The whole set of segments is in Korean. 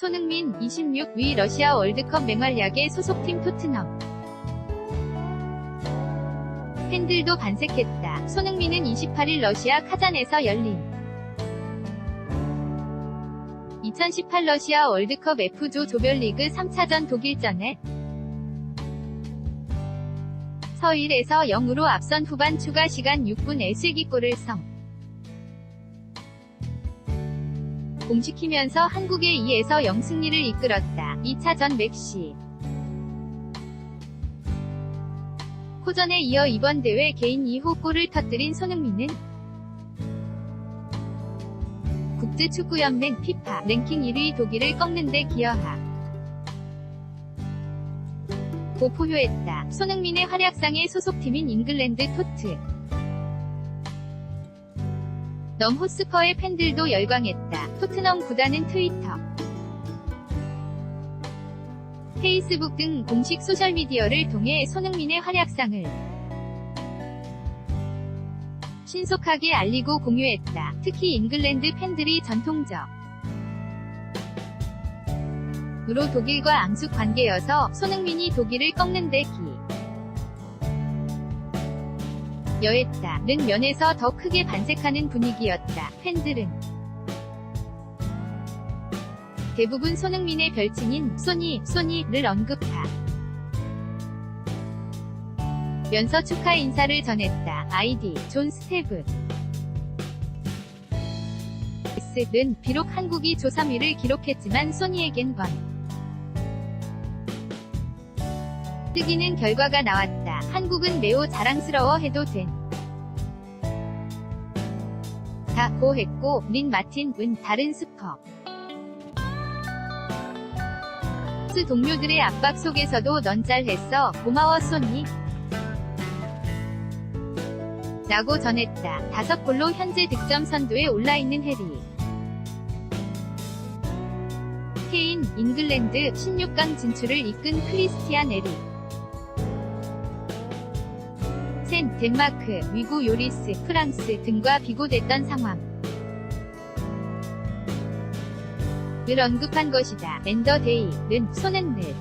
손흥민 26위 러시아 월드컵 맹활약의 소속팀 토트넘. 팬들도 반색했다. 손흥민은 28일 러시아 카잔에서 열린 2018 러시아 월드컵 F조 조별리그 3차전 독일전에 서일에서 0으로 앞선 후반 추가 시간 6분에 슬기골을 성. 공식히면서 한국의 2에서 0 승리를 이끌었다. 2차전 맥시. 코전에 이어 이번 대회 개인 2호 골을 터뜨린 손흥민은 국제축구연맹 피파 랭킹 1위 독일을 꺾는 데 기여하. 고 포효했다. 손흥민의 활약상의 소속팀인 잉글랜드 토트. 넘 호스퍼의 팬들도 열광했다. 토트넘 구단은 트위터, 페이스북 등 공식 소셜미디어를 통해 손흥민의 활약상을 신속하게 알리고 공유했다. 특히 잉글랜드 팬들이 전통적 으로 독일과 앙숙 관계여서 손흥민이 독일을 꺾는 데 기. 여했다는 면에서 더 크게 반색하는 분위기였다. 팬들은 대부분 손흥민의 별칭인 소니, 소니를 언급하. 면서 축하 인사를 전했다. 아이디 존 스테브. S는 비록 한국이 조 3위를 기록했지만 소니에겐 건 뜨기는 결과가 나왔다. 한국은 매우 자랑스러워 해도 된. 다 고 했고 린 마틴 은 다른 스퍼. 스 동료들의 압박 속에서도 넌 잘했어 고마워 소니 라고 전했다. 다섯 골로 현재 득점 선두에 올라있는 해리. 케인, 잉글랜드 16강 진출을 이끈 크리스티안 에 리. 센, 덴마크, 위구 요리스, 프랑스 등과 비교됐던 상황. 늘 언급한 것이다. 엔더 데이는 손은 늘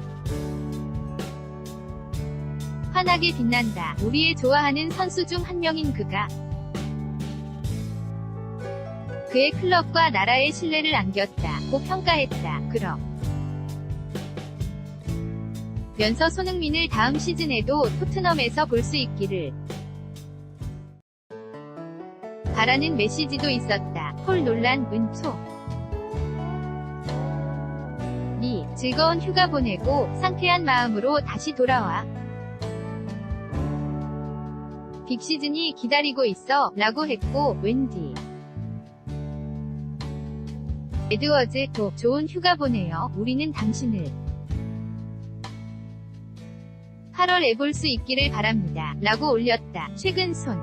환하게 빛난다. 우리의 좋아하는 선수 중 한 명인 그가 그의 클럽과 나라의 신뢰를 안겼다. 고 평가했다. 그럼 면서 손흥민을 다음 시즌에도 토트넘에서 볼 수 있기를 바라는 메시지도 있었다. 폴 논란 은초 니 즐거운 휴가 보내고 상쾌한 마음으로 다시 돌아와. 빅시즌이 기다리고 있어 라고 했고 웬디 에드워즈 도 좋은 휴가 보내요. 우리는 당신을 8월에 볼수 있기를 바랍니다. 라고 올렸다. 최근 손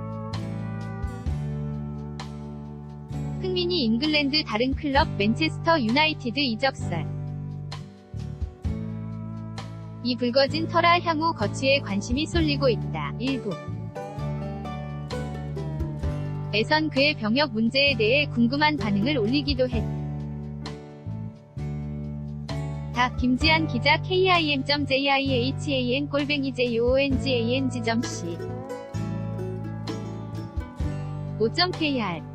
흥민이 잉글랜드 다른 클럽 맨체스터 유나이티드 이적설 이 붉어진 터라 향후 거취에 관심이 쏠리고 있다. 일부 에선 그의 병역 문제에 대해 궁금한 반응을 올리기도 했다. 김지한 기자 kim.jihan 골뱅이 jongang.c 5.kr